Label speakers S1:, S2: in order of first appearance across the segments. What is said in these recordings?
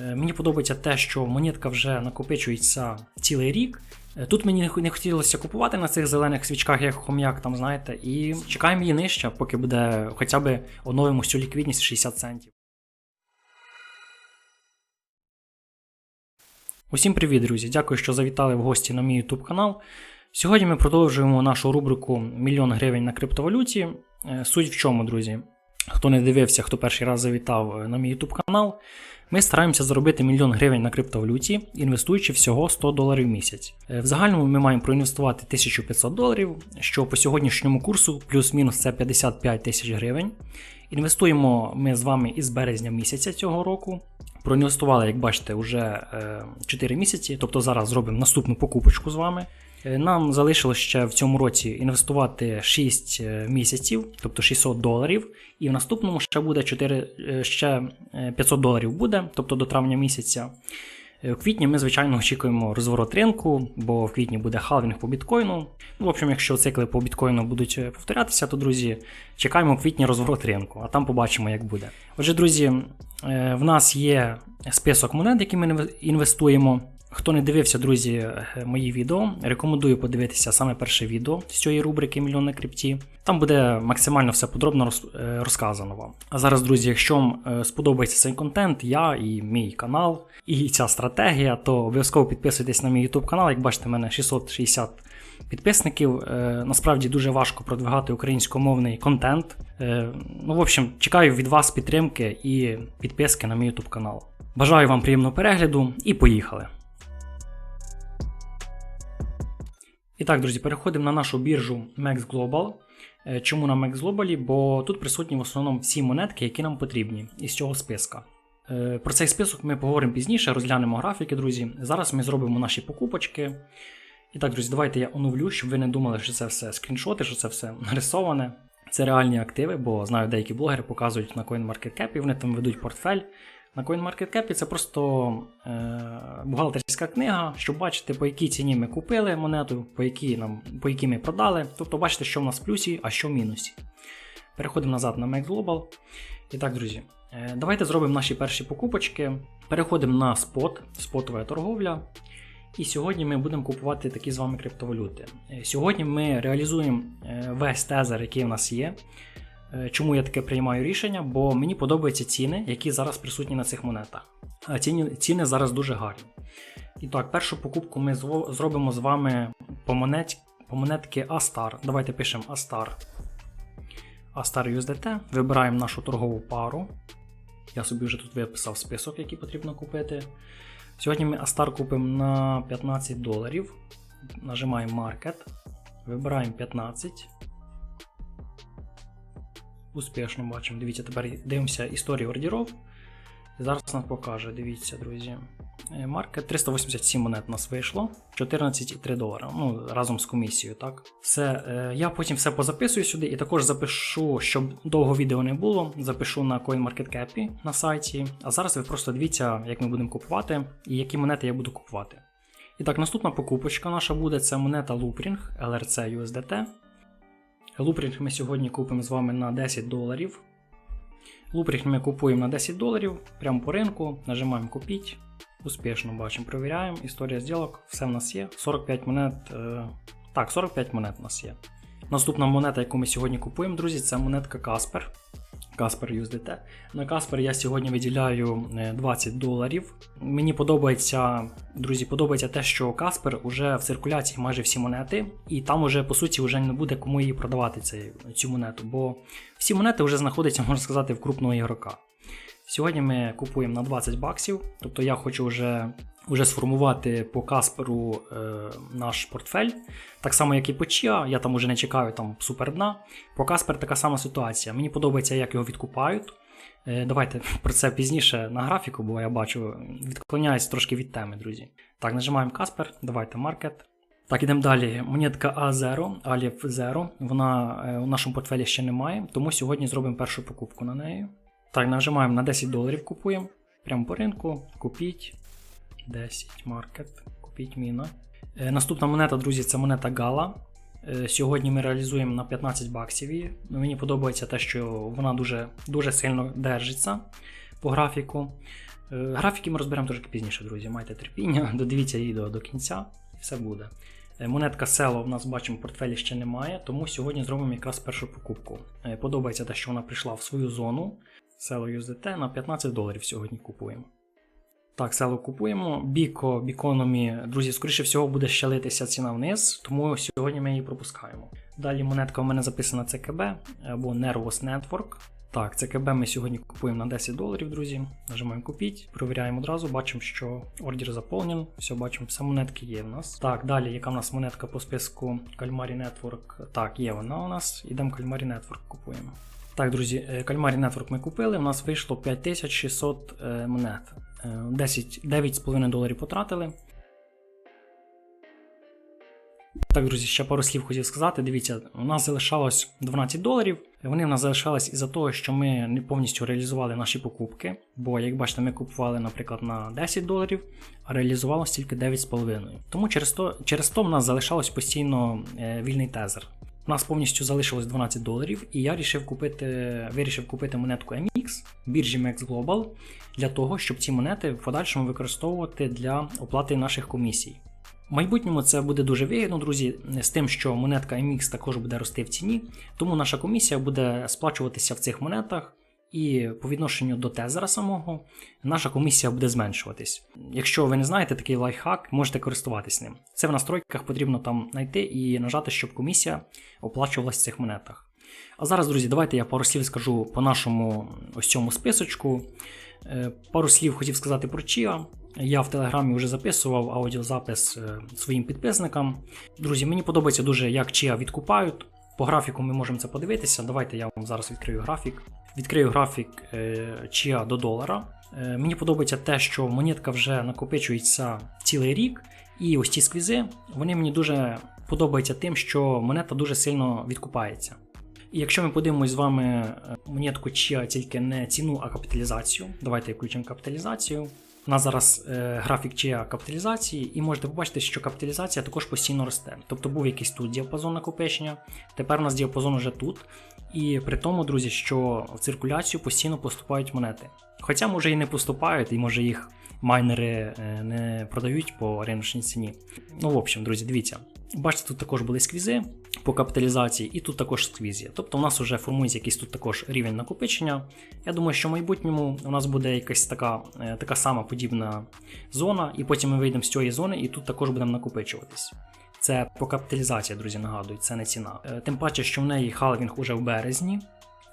S1: Е, Мені подобається те, що монетка вже накопичується цілий рік. Е, Тут мені не хотілося купувати на цих зелених свічках, як хом'як, там знаєте, і чекаємо її нижче, поки буде хоча б оновимо цю ліквідність 60 центів. Усім привіт, друзі! Дякую, що завітали в гості на мій YouTube канал. Сьогодні ми продовжуємо нашу рубрику Мільйон гривень на криптовалюті. Е, Суть в чому, друзі? Хто не дивився, хто перший раз завітав е, на мій YouTube канал, ми стараємося заробити мільйон гривень на криптовалюті, інвестуючи всього 100 доларів в місяць. Е, В загальному ми маємо проінвестувати 1500 доларів, що по сьогоднішньому курсу плюс-мінус це 55 тисяч гривень. Інвестуємо ми з вами із березня місяця цього року. Проінвестували, як бачите, вже е, 4 місяці, тобто зараз зробимо наступну покупочку з вами. Е, Нам залишилось ще в цьому році інвестувати 6 е, місяців, тобто 600 доларів, і в наступному ще буде 4, е, ще е, 500 доларів буде, тобто до травня місяця. Е, В квітні ми, звичайно, очікуємо розворот ринку, бо в квітні буде халвінг по біткоїну. Ну, в общем, якщо цикли по біткоїну будуть е, повторятися, то, друзі, чекаємо в квітні розворот ринку, а там побачимо, як буде. Отже, друзі, е, в нас є список монет, які ми інве- інвестуємо. Хто не дивився, друзі, е, мої відео, рекомендую подивитися саме перше відео з цієї рубрики Мільйон на крипті. Там буде максимально все подробно е, розказано вам. А зараз, друзі, якщо вам е, сподобається цей контент, я і мій канал, і ця стратегія, то обов'язково підписуйтесь на мій YouTube канал. Як бачите, в мене 660 підписників. Насправді дуже важко продвигати українськомовний контент. Ну, в общем, чекаю від вас підтримки і підписки на мій YouTube канал. Бажаю вам приємного перегляду і поїхали! І так, друзі, переходимо на нашу біржу Max Global. Е, Чому на Max Global? Бо тут присутні в основному всі монетки, які нам потрібні із цього списка. Е, Про цей список ми поговоримо пізніше, розглянемо графіки, друзі. Зараз ми зробимо наші покупочки. І так, друзі, давайте я оновлю, щоб ви не думали, що це все скріншоти, що це все нарисоване. Це реальні активи, бо знаю, деякі блогери показують на CoinMarketCap, і вони там ведуть портфель. На CoinMarketCap це просто е, бухгалтерська книга, щоб бачити, по якій ціні ми купили монету, по якій, нам, по якій ми продали. Тобто бачите, що в нас в плюсі, а що в мінусі. Переходимо назад на Max Global. І так, друзі, е, давайте зробимо наші перші покупочки. Переходимо на спот, спотова торговля. І сьогодні ми будемо купувати такі з вами криптовалюти. Е, Сьогодні ми реалізуємо е, весь тезер, який в нас є. Е, Чому я таке приймаю рішення? Бо мені подобаються ціни, які зараз присутні на цих монетах. А ціни, ціни зараз дуже гарні. І так, першу покупку ми зробимо з вами по, монет, по монетки Astar. Давайте пишемо Astar. Astar USDT. Вибираємо нашу торгову пару. Я собі вже тут виписав список, який потрібно купити. Сьогодні ми Astar купимо на 15 доларів. Нажимаємо Market. Вибираємо 15. Успішно бачимо. Дивіться, тепер дивимося історію ордерів. Зараз нам покаже, дивіться, друзі. Е, Маркет 387 монет у нас вийшло. 14,3 долара. Ну, разом з комісією, так? Все, е, я потім все позаписую сюди і також запишу, щоб довго відео не було. Запишу на CoinMarketCap на сайті. А зараз ви просто дивіться, як ми будемо купувати і які монети я буду купувати. І так, наступна покупочка наша буде це монета Loopring LRC USDT. Лупрінг ми сьогодні купимо з вами на 10 доларів. Лупрінг ми купуємо на 10 доларів прямо по ринку, нажимаємо купіть. Успішно бачимо, провіряємо. Історія зділок, все в нас є. 45 монет. Е, так, 45 монет у нас є. Наступна монета, яку ми сьогодні купуємо, друзі, це монетка Casper. Casper USDT. На Каспер я сьогодні виділяю е, 20 доларів. Мені подобається, друзі, подобається те, що Каспер уже в циркуляції майже всі монети, і там уже по суті вже не буде кому її продавати цю монету, бо всі монети вже знаходяться, можна сказати, в крупного ігрока. Сьогодні ми купуємо на 20 баксів, тобто я хочу вже, вже сформувати по Касперу е, наш портфель. Так само, як і по Чіа, я там уже не чекаю там супер дна. По Каспер така сама ситуація. Мені подобається, як його відкупають. Е, давайте про це пізніше на графіку, бо я бачу, відклоняюсь трошки від теми, друзі. Так, нажимаємо Каспер, давайте маркет. Так, ідемо далі. Монетка A0, Alif Zero. Вона е, у нашому портфелі ще немає, тому сьогодні зробимо першу покупку на неї. Так, нажимаємо на 10 доларів, купуємо. Прямо по ринку. Купіть. 10 маркет. Купіть міна. Е, Наступна монета, друзі, це монета Gala. Е, Сьогодні ми реалізуємо на 15 баксів її. Ну, Мені подобається те, що вона дуже, дуже сильно держиться по графіку. Е, Графіки ми розберемо трошки пізніше, друзі. Майте терпіння, додивіться відео до кінця, і все буде. Е, Монетка Село в нас бачимо, в портфелі ще немає, тому сьогодні зробимо якраз першу покупку. Е, Подобається те, що вона прийшла в свою зону. Село USDT на 15 доларів сьогодні купуємо. Так, село купуємо. Біко, бікономі, друзі, скоріше всього, буде ще литися ціна вниз, тому сьогодні ми її пропускаємо. Далі монетка у мене записана ЦКБ або Nervous Network. Так, ЦКБ ми сьогодні купуємо на 10 доларів, друзі. Нажимаємо купіть, провіряємо одразу, бачимо, що ордер заповнен. Все, бачимо, все монетки є в нас. Так, далі, яка в нас монетка по списку Calmari Network? Так, є вона у нас. Ідемо Calmari Network купуємо. Так, друзі, е, Calmari Network ми купили. У нас вийшло 5600 е, монет. Е, 10, 9,5 доларів потратили. Так, друзі, ще пару слів хотів сказати. Дивіться, у нас залишалось 12 доларів. Вони в нас залишались із-за того, що ми не повністю реалізували наші покупки. Бо, як бачите, ми купували, наприклад, на 10 доларів, а реалізувалось тільки 9,5. Тому через то, через то в нас залишалось постійно е, вільний тезер. У нас повністю залишилось 12 доларів, і я вирішив купити, вирішив купити монетку MX біржі MX Global для того, щоб ці монети в подальшому використовувати для оплати наших комісій. В майбутньому це буде дуже вигідно, друзі, з тим, що монетка MX також буде рости в ціні, тому наша комісія буде сплачуватися в цих монетах, і по відношенню до тезера самого наша комісія буде зменшуватись. Якщо ви не знаєте такий лайфхак, можете користуватись ним. Це в настройках потрібно там знайти і нажати, щоб комісія оплачувалась в цих монетах. А зараз, друзі, давайте я пару слів скажу по нашому ось цьому списочку. Е, Пару слів хотів сказати про Чіа. Я в Телеграмі вже записував аудіозапис е, своїм підписникам. Друзі, мені подобається дуже, як Чіа відкупають. По графіку ми можемо це подивитися. Давайте я вам зараз відкрию графік. Відкрию графік е, Чіа до долара. Е, Мені подобається те, що монетка вже накопичується цілий рік, і ось ці сквізи вони мені дуже подобаються тим, що монета дуже сильно відкупається. І якщо ми подивимось з вами е, монетку Chia тільки не ціну, а капіталізацію. Давайте включимо капіталізацію. У нас зараз графік Chia капіталізації, і можете побачити, що капіталізація також постійно росте. Тобто був якийсь тут діапазон накопичення, тепер у нас діапазон вже тут. І при тому, друзі, що в циркуляцію постійно поступають монети. Хоча, може, і не поступають, і може їх майнери е, не продають по риночній ціні. Ну, в общем, друзі, дивіться. Бачите, тут також були сквізи по капіталізації, і тут також сквізі. Тобто у нас вже формується якийсь тут також рівень накопичення. Я думаю, що в майбутньому у нас буде якась така е, така сама подібна зона, і потім ми вийдемо з цієї зони, і тут також будемо накопичуватись. Це по капіталізації, друзі, нагадую, це не ціна. Е, Тим паче, що в неї халвінг уже в березні.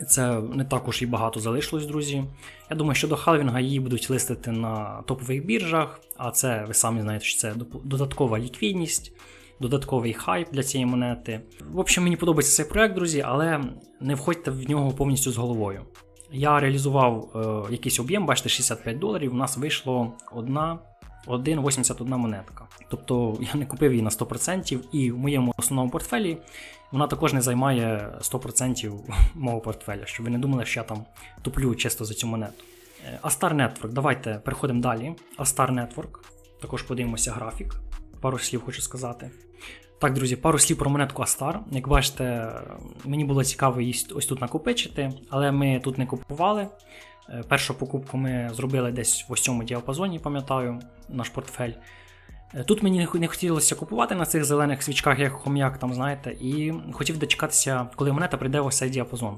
S1: Це не також і багато залишилось, друзі. Я думаю, що до халвінга її будуть листити на топових біржах, а це ви самі знаєте, що це додаткова ліквідність, додатковий хайп для цієї монети. В общем, мені подобається цей проект, друзі, але не входьте в нього повністю з головою. Я реалізував е, якийсь об'єм, бачите, 65 доларів. У нас вийшло одна 1,81 монетка. Тобто я не купив її на 100%, і в моєму основному портфелі вона також не займає 100% мого портфеля, щоб ви не думали, що я там туплю чисто за цю монету. Е, Astar Network, давайте переходимо далі. Astar Network, також подивимося графік. Пару слів хочу сказати. Так, друзі, пару слів про монетку Astar. Як бачите, мені було цікаво її ось тут накопичити, але ми тут не купували. Е, Першу покупку ми зробили десь в ось діапазоні, пам'ятаю, наш портфель. Е, Тут мені не хотілося купувати на цих зелених свічках, як хом'як, там, знаєте, і хотів дочекатися, коли монета прийде в ось цей діапазон.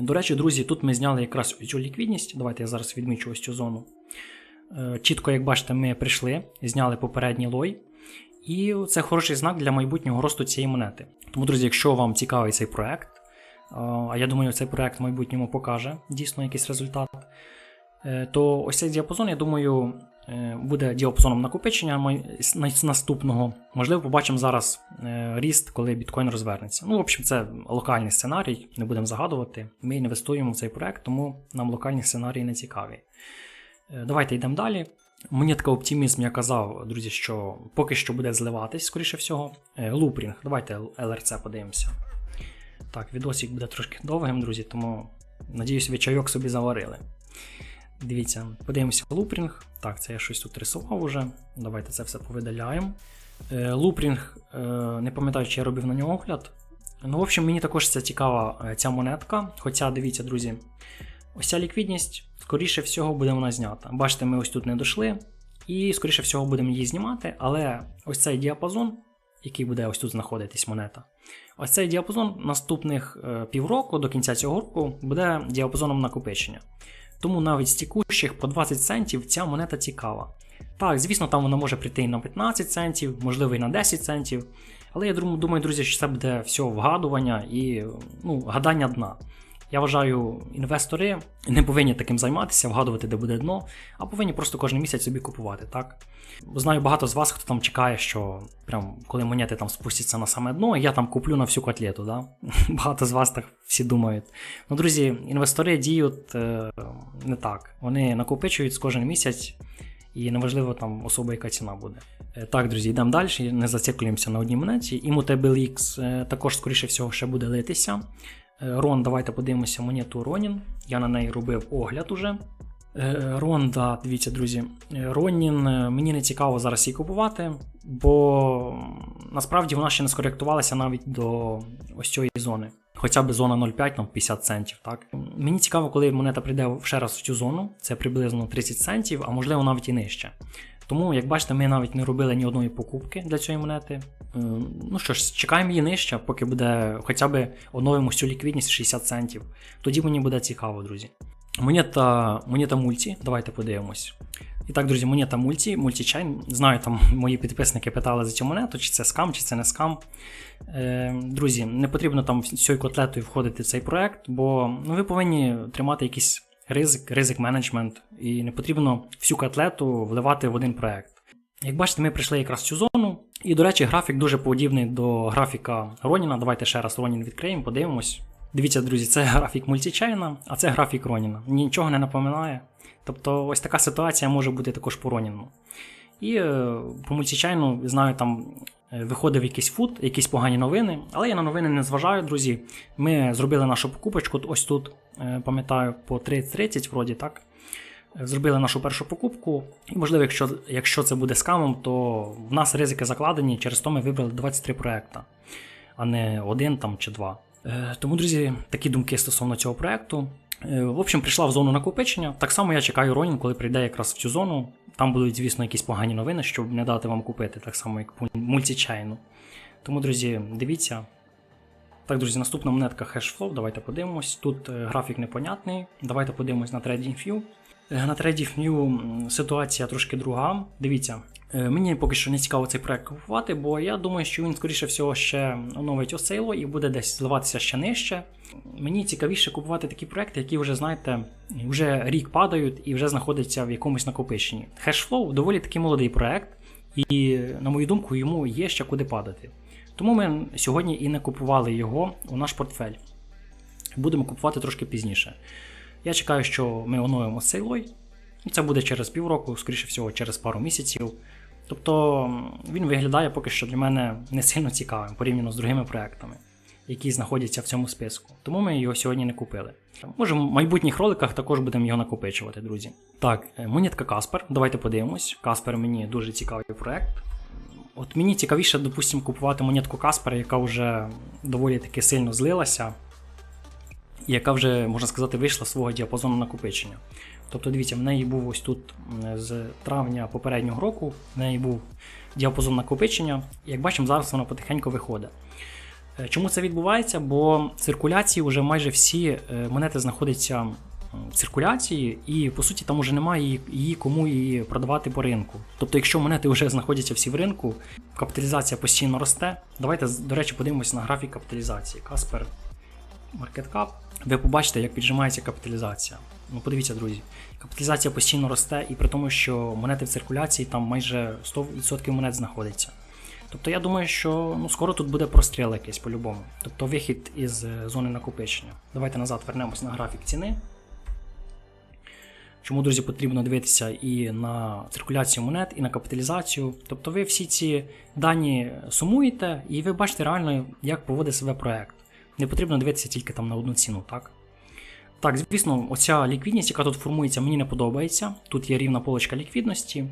S1: До речі, друзі, тут ми зняли якраз цю ліквідність. Давайте я зараз відмічу ось цю зону. Е, Чітко, як бачите, ми прийшли, зняли попередній лой. І це хороший знак для майбутнього росту цієї монети. Тому, друзі, якщо вам цікавий цей проект, а я думаю, цей проект в майбутньому покаже дійсно якийсь результат, е, то ось цей діапазон, я думаю, е, буде діапазоном накопичення наступного. Можливо, побачимо зараз е, ріст, коли біткоін розвернеться. Ну, в общем, це локальний сценарій, не будемо загадувати. Ми інвестуємо в цей проект, тому нам локальні сценарії не цікаві. Давайте йдемо далі. Мені Монетка оптимізм, я казав, друзі, що поки що буде зливатись, скоріше всього. Лупрінг, давайте LRC подивимося. Так, відосик буде трошки довгим, друзі, тому надіюсь, ви чайок собі заварили. Дивіться, подивимося лупрінг. Так, це я щось тут рисував уже. Давайте це все повидаляємо. Е, лупрінг, е, не пам'ятаю, чи я робив на нього огляд. Ну, в общем, мені також це цікава ця монетка. Хоча, дивіться, друзі, Ось ця ліквідність, скоріше всього, буде вона знята. Бачите, ми ось тут не дійшли, і скоріше всього будемо її знімати, але ось цей діапазон, який буде ось тут знаходитись монета. Ось цей діапазон наступних е, півроку до кінця цього року буде діапазоном накопичення. Тому навіть з тікущих по 20 центів ця монета цікава. Так, звісно, там вона може прийти і на 15 центів, можливо, і на 10 центів. Але я думаю, друзі, що це буде все вгадування і ну, гадання дна. Я вважаю, інвестори не повинні таким займатися, вгадувати, де буде дно, а повинні просто кожен місяць собі купувати. так? Знаю багато з вас, хто там чекає, що прям коли монети там спустяться на саме дно, я там куплю на всю котлету. Да? Багато з вас так всі думають. Ну, друзі, інвестори діють е, не так. Вони накопичують кожен місяць. І неважливо там особа, яка ціна буде. Е, так, друзі, йдемо далі, не зациклюємося на одній монеті. Immutable X е, також, скоріше всього, ще буде литися. Е, Рон, давайте подивимося монету Ронін. Я на неї робив огляд уже. Рон, да, дивіться, друзі. Ронін мені не цікаво зараз її купувати, бо насправді вона ще не скоректувалася навіть до ось цієї зони. Хоча б зона 0,5 там 50 центів. Так Мені цікаво, коли монета прийде ще раз в цю зону, це приблизно 30 центів, а можливо навіть і нижче. Тому, як бачите, ми навіть не робили ні одної покупки для цієї монети. Е, ну що ж, чекаємо її нижче, поки буде хоча б оновимо цю ліквідність 60 центів. Тоді мені буде цікаво, друзі. Монета монета мульті, давайте подивимось. І так, друзі, монета мульті, мультічайн. Знаю, там мої підписники питали за цю монету, чи це скам, чи це не скам. Е, Друзі, не потрібно там всією котлетою входити в цей проект, бо ну, ви повинні тримати якийсь ризик, ризик менеджмент, і не потрібно всю котлету вливати в один проект. Як бачите, ми прийшли якраз в цю зону. І, до речі, графік дуже подібний до графіка Роніна. Давайте ще раз Ронін відкриємо, подивимось. Дивіться, друзі, це графік мультічайна, а це графік Роніна. Нічого не напоминає. Тобто ось така ситуація може бути також по Роніну. І е, по мультічайну, знаю, там виходив якийсь фут, якісь погані новини, але я на новини не зважаю, друзі. Ми зробили нашу покупочку ось тут, е, пам'ятаю, по 30-30, вроді так. Зробили нашу першу покупку. І, можливо, якщо якщо це буде скамом, то в нас ризики закладені, через то ми вибрали 23 проекта, а не один там чи два. Тому, друзі, такі думки стосовно цього проекту. Е, в общем, прийшла в зону накопичення. Так само я чекаю Ронін, коли прийде якраз в цю зону. Там будуть, звісно, якісь погані новини, щоб не дати вам купити, так само, як мультичайну. Тому, друзі, дивіться. Так, друзі, наступна монетка Hashflow, давайте подивимось. Тут е, графік непонятний. Давайте подивимось на TradingView. Е, на TradingView ситуація трошки друга. Дивіться, мені поки що не цікаво цей проект купувати, бо я думаю, що він, скоріше всього, ще оновить осейло і буде десь зливатися ще нижче. Мені цікавіше купувати такі проекти, які вже, знаєте, вже рік падають і вже знаходяться в якомусь накопиченні. Hashflow доволі таки молодий проект, і, на мою думку, йому є ще куди падати. Тому ми сьогодні і не купували його у наш портфель. Будемо купувати трошки пізніше. Я чекаю, що ми оновимо сейлой. Це буде через півроку, скоріше всього, через пару місяців. Тобто він виглядає поки що для мене не сильно цікавим порівняно з другими проектами, які знаходяться в цьому списку. Тому ми його сьогодні не купили. Може, в майбутніх роликах також будемо його накопичувати, друзі. Так, е, монетка Каспер. Давайте подивимось. Каспер мені дуже цікавий проект. От мені цікавіше, допустимо, купувати монетку Каспера, яка вже доволі таки сильно злилася, і яка вже, можна сказати, вийшла з свого діапазону накопичення. Тобто, дивіться, в неї був ось тут з травня попереднього року, в неї був діапазон накопичення. Як бачимо, зараз вона потихеньку виходить. Е, чому це відбувається? Бо в циркуляції вже майже всі е, монети знаходяться в циркуляції, і по суті там вже немає її кому її продавати по ринку. Тобто, якщо монети вже знаходяться всі в ринку, капіталізація постійно росте. Давайте, до речі, подивимося на графік капіталізації. Каспер Market Ви побачите, як піджимається капіталізація. Ну, подивіться, друзі, капіталізація постійно росте, і при тому, що монети в циркуляції там майже 100% монет знаходиться. Тобто я думаю, що ну, скоро тут буде простріл якийсь по-любому. Тобто вихід із е, зони накопичення. Давайте назад вернемось на графік ціни. Чому, друзі, потрібно дивитися і на циркуляцію монет, і на капіталізацію. Тобто ви всі ці дані сумуєте, і ви бачите реально, як поводить себе проект. Не потрібно дивитися тільки там на одну ціну, так? Так, звісно, оця ліквідність, яка тут формується, мені не подобається. Тут є рівна полочка ліквідності.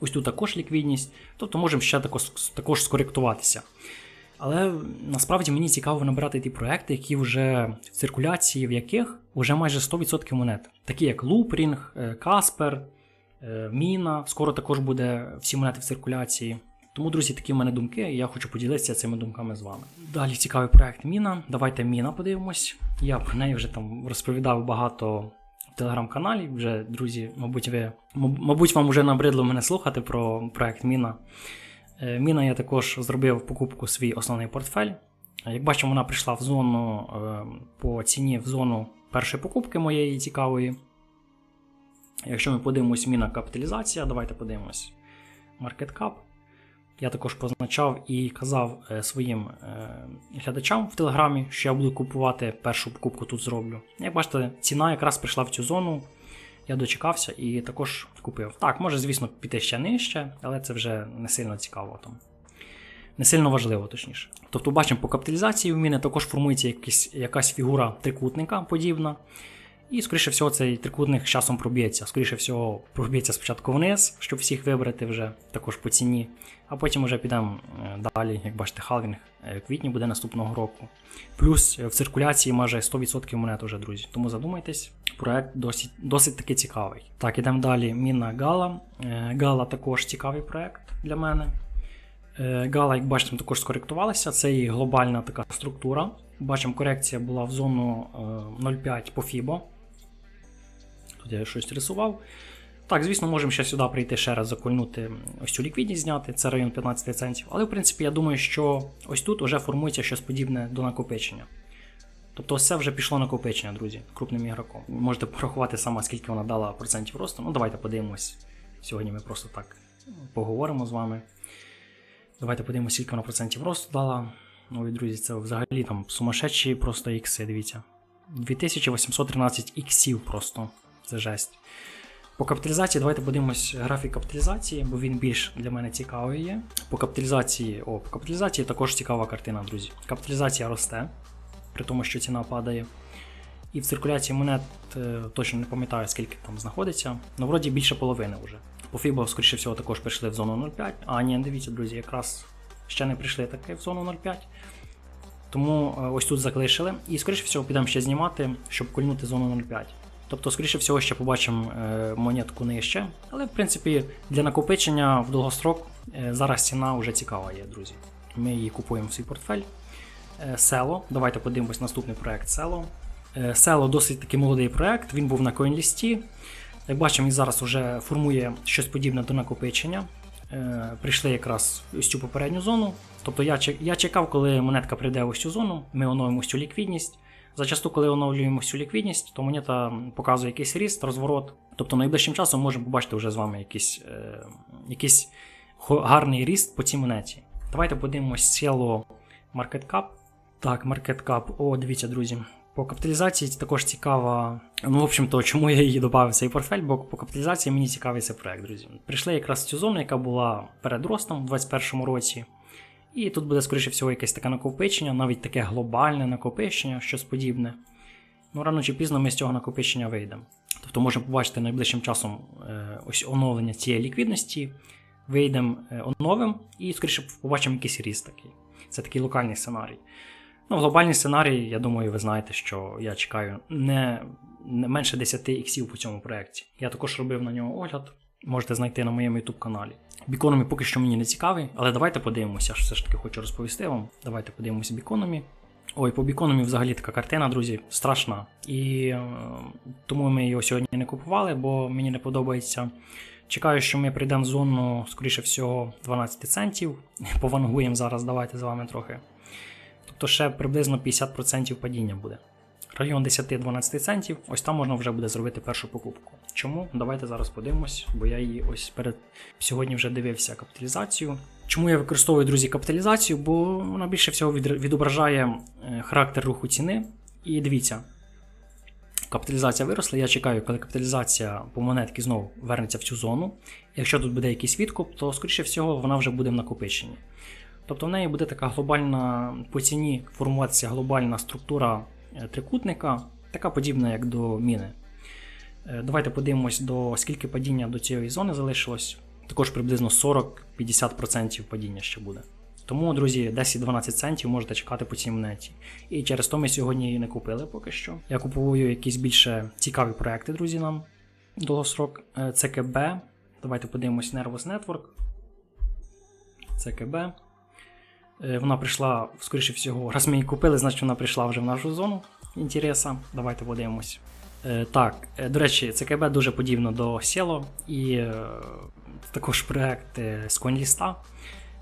S1: Ось тут також ліквідність. Тобто можемо ще також, також скоректуватися. Але насправді мені цікаво набирати ті проекти, які вже в циркуляції, в яких вже майже 100% монет. Такі як Loopring, е, Casper, е, Міна. Скоро також буде всі монети в циркуляції. Тому, друзі, такі в мене думки, я хочу поділитися цими думками з вами. Далі цікавий проект Міна. Давайте Міна подивимось. Я про неї вже там розповідав багато в телеграм-каналі. Вже, друзі, мабуть, ви, мабуть, вам вже набридло мене слухати про проект Міна. Е, Міна я також зробив покупку свій основний портфель. Е, Як бачимо, вона прийшла в зону е, по ціні в зону першої покупки моєї цікавої. Якщо ми подивимось міна капіталізація, давайте подивимось Market Cap. Я також позначав і казав е, своїм е, глядачам в Телеграмі, що я буду купувати першу покупку тут зроблю. Як бачите, ціна якраз прийшла в цю зону. Я дочекався і також купив. Так, може, звісно, піти ще нижче, але це вже не сильно цікаво там. Не сильно важливо, точніше. Тобто, бачимо, по капіталізації в мене також формується якась, якась фігура трикутника подібна. І, скоріше всього, цей трикутник з часом проб'ється. Скоріше всього, проб'ється спочатку вниз, щоб всіх вибрати вже також по ціні. А потім вже підемо е, далі, як бачите, халвінг е, в квітні буде наступного року. Плюс е, в циркуляції майже 100% монет уже, друзі. Тому задумайтесь, проект досить, досить таки цікавий. Так, ідемо далі. Міна Гала. Гала також цікавий проект для мене. Гала, як бачите, також скоректувалася. Це її глобальна така структура. Бачимо, корекція була в зону е, 0,5 по FIBO. Тут я щось рисував. Так, звісно, можемо ще сюди прийти ще раз закольнути ось цю ліквідність зняти, це район 15 центів. Але в принципі я думаю, що ось тут вже формується щось подібне до накопичення. Тобто це вже пішло накопичення, друзі, крупним ігроком. Можете порахувати саме, скільки вона дала процентів росту. Ну, давайте подивимось. Сьогодні ми просто так поговоримо з вами. Давайте подивимося, скільки вона процентів росту дала. Ну і друзі, це взагалі там сумасшедші просто ікси, дивіться. 2813 іксів просто. Це жесть. По капіталізації давайте подивимось графік капіталізації, бо він більш для мене цікавий є. По капіталізації, о, по капіталізації також цікава картина, друзі. Капіталізація росте, при тому, що ціна падає. І в циркуляції монет е, точно не пам'ятаю, скільки там знаходиться. Ну, вроді більше половини вже. По FIBO, скоріше всього, також прийшли в зону 0,5. А, ні, дивіться, друзі, якраз ще не прийшли таки в зону 0,5. Тому е, ось тут залишили. І, скоріше всього, підемо ще знімати, щоб кольнути зону 0,5. Тобто, скоріше всього, ще побачимо е, монетку нижче. Але, в принципі, для накопичення в довгострок е, зараз ціна вже цікава є, друзі. Ми її купуємо в свій портфель. Село. Давайте подивимось наступний проект Село. Село досить таки молодий проект, він був на CoinList. Як бачимо, він зараз вже формує щось подібне до накопичення. Е, Прийшли якраз ось цю попередню зону. Тобто я, чекав, коли монетка прийде в ось цю зону, ми оновимо цю ліквідність. Зачасту, коли оновлюємо цю ліквідність, то монета показує якийсь ріст, розворот. Тобто найближчим часом можемо побачити вже з вами якийсь, е, якийсь гарний ріст по цій монеті. Давайте подивимось ціло Market Cap. Так, Market Cap. О, дивіться, друзі. По капіталізації також цікава. Ну, в общем-то, чому я її додав в цей портфель, бо по капіталізації мені цікавий цей проект, друзі. Прийшли якраз в цю зону, яка була перед ростом у 2021 році. І тут буде, скоріше всього, якесь таке накопичення, навіть таке глобальне накопичення, щось подібне. Ну, рано чи пізно ми з цього накопичення вийдемо. Тобто можемо побачити найближчим часом е, ось оновлення цієї ліквідності, вийдемо е, оновимо і, скоріше, побачимо якийсь ріст такий. Це такий локальний сценарій. Ну, глобальний сценарій, я думаю, ви знаєте, що я чекаю не, не менше 10 іксів по цьому проєкті. Я також робив на нього огляд. Можете знайти на моєму YouTube каналі. Бікономі поки що мені не цікавий, але давайте подивимося, ж все ж таки хочу розповісти вам. Давайте подивимося бікономі. Ой, по бікономі взагалі така картина, друзі, страшна. І е, тому ми його сьогодні не купували, бо мені не подобається. Чекаю, що ми прийдемо в зону, скоріше всього, 12 центів. Повангуємо зараз, давайте з вами трохи. Тобто ще приблизно 50% падіння буде. Район 10-12 центів, ось там можна вже буде зробити першу покупку. Чому? Давайте зараз подивимось, бо я її ось перед сьогодні вже дивився капіталізацію. Чому я використовую, друзі, капіталізацію? Бо вона більше всього відображає е, характер руху ціни. І дивіться, капіталізація виросла. Я чекаю, коли капіталізація по монетки знову вернеться в цю зону. Якщо тут буде якийсь відкуп, то скоріше всього вона вже буде в накопиченні. Тобто в неї буде така глобальна по ціні формуватися глобальна структура трикутника, така подібна, як до міни. Е, Давайте подивимось, до скільки падіння до цієї зони залишилось. Також приблизно 40-50% падіння ще буде. Тому, друзі, 10-12 центів можете чекати по цій монеті. І через то ми сьогодні її не купили поки що. Я купую якісь більше цікаві проекти, друзі, нам. Довгосрок. Е, ЦКБ. Давайте подивимось Nervous Network. ЦКБ. Е, Вона прийшла, скоріше всього, раз ми її купили, значить вона прийшла вже в нашу зону інтереса. Давайте подивимось. Е, Так, е, до речі, ЦКБ дуже подібно до Cielo і також проект з CoinList.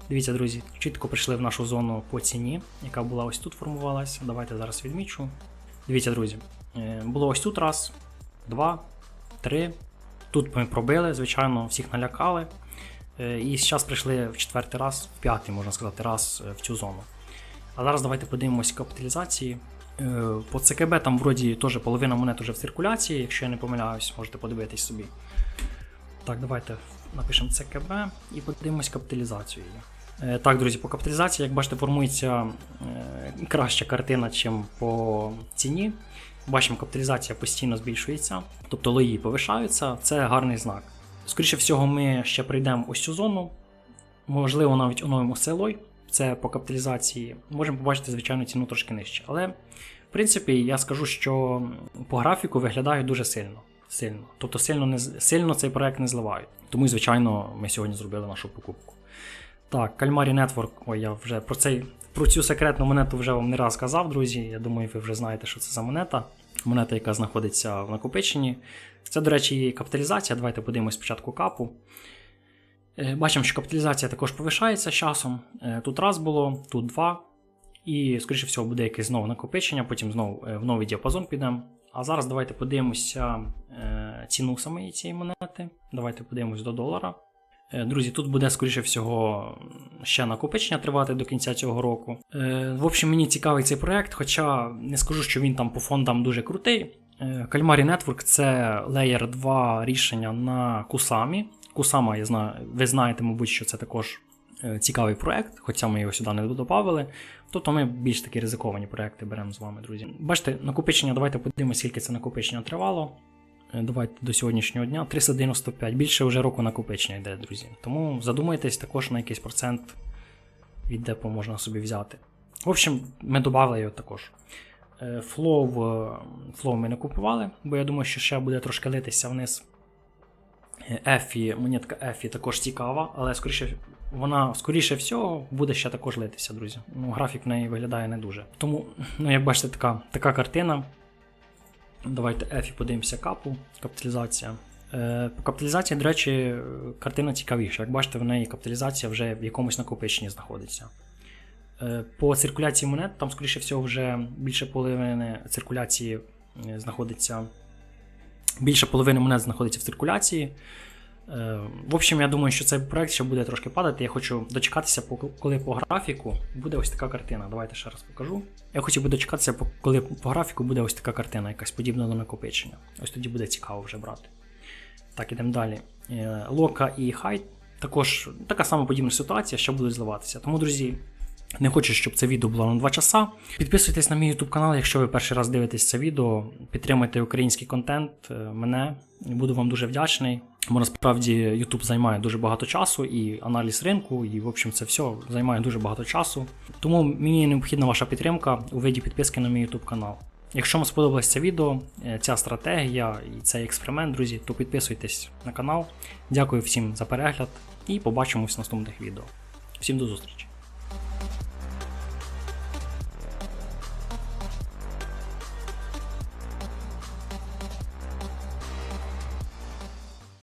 S1: Дивіться, друзі, чітко прийшли в нашу зону по ціні, яка була ось тут формувалася. Давайте зараз відмічу. Дивіться, друзі, було ось тут раз, два, три. Тут ми пробили, звичайно, всіх налякали. Е, І зараз прийшли в четвертий раз, в п'ятий, можна сказати, раз е, в цю зону. А зараз давайте подивимось капіталізації. Е, По ЦКБ там вроді теж половина монет вже в циркуляції, якщо я не помиляюсь, можете подивитись собі. Так, давайте напишемо ЦКБ і подивимось капіталізацію. Так, друзі, по капіталізації, як бачите, формується краща картина, ніж по ціні. Бачимо, капіталізація постійно збільшується, тобто лої повишаються, це гарний знак. Скоріше всього, ми ще прийдемо ось цю зону, можливо, навіть оновимо цей лой. Це по капіталізації. Можемо побачити, звичайно, ціну трошки нижче. Але, в принципі, я скажу, що по графіку виглядає дуже сильно. Сильно. Тобто сильно, не, сильно цей проект не зливають. Тому, звичайно, ми сьогодні зробили нашу покупку. Так, Calmari Network. Ой, я вже про цей, про цю секретну монету вже вам не раз казав, друзі. Я думаю, ви вже знаєте, що це за монета. Монета, яка знаходиться в накопиченні. Це, до речі, капіталізація. Давайте подивимось спочатку капу. Е, Бачимо, що капіталізація також повишається з часом. Е, Тут раз було, тут два. І, скоріше всього, буде якесь знову накопичення, потім знову е, в новий діапазон підемо. А зараз давайте подивимося ціну самої цієї монети. Давайте подивимось до долара. Друзі, тут буде, скоріше всього, ще накопичення тривати до кінця цього року. В общем, мені цікавий цей проект, хоча не скажу, що він там по фондам дуже крутий. Calmari Network це Layer 2 рішення на Kusami. Kusama, я знаю, ви знаєте, мабуть, що це також е, цікавий проект, хоча ми його сюди не додавали. Тобто ми більш такі ризиковані проекти беремо з вами, друзі. Бачите, накопичення, давайте подивимося, скільки це накопичення тривало. Е, Давайте до сьогоднішнього дня 395. Більше вже року накопичення йде, друзі. Тому задумайтесь також на якийсь процент від депо можна собі взяти. В общем, ми додали його також. Flow, е, Flow ми не купували, бо я думаю, що ще буде трошки литися вниз. Е, Ефі, монетка Ефі також цікава, але скоріше, вона, скоріше всього, буде ще також литися, друзі. Ну, графік в неї виглядає не дуже. Тому, ну, як бачите, така, така картина. Давайте Ефі подивимося капу, капіталізація. Е, по капіталізації, до речі, картина цікавіша. Як бачите, в неї капіталізація вже в якомусь накопиченні знаходиться. Е, По циркуляції монет, там, скоріше всього, вже більше половини циркуляції е, знаходиться. Більше половини монет знаходиться в циркуляції. Е, В общем, я думаю, що цей проект ще буде трошки падати. Я хочу дочекатися, коли по графіку буде ось така картина. Давайте ще раз покажу. Я хочу би дочекатися, коли по графіку буде ось така картина, якась подібна до накопичення. Ось тоді буде цікаво вже брати. Так, ідемо далі. Лока і Хайт також така сама подібна ситуація, що будуть зливатися. Тому, друзі, не хочу, щоб це відео було на 2 часа. Підписуйтесь на мій YouTube канал, якщо ви перший раз дивитесь це відео. Підтримуйте український контент, е, мене. Буду вам дуже вдячний. Бо насправді YouTube займає дуже багато часу і аналіз ринку, і в общем це все займає дуже багато часу. Тому мені необхідна ваша підтримка у виді підписки на мій YouTube канал. Якщо вам сподобалось це відео, е, ця стратегія і цей експеримент, друзі, то підписуйтесь на канал. Дякую всім за перегляд і побачимось в наступних відео. Всім до зустрічі!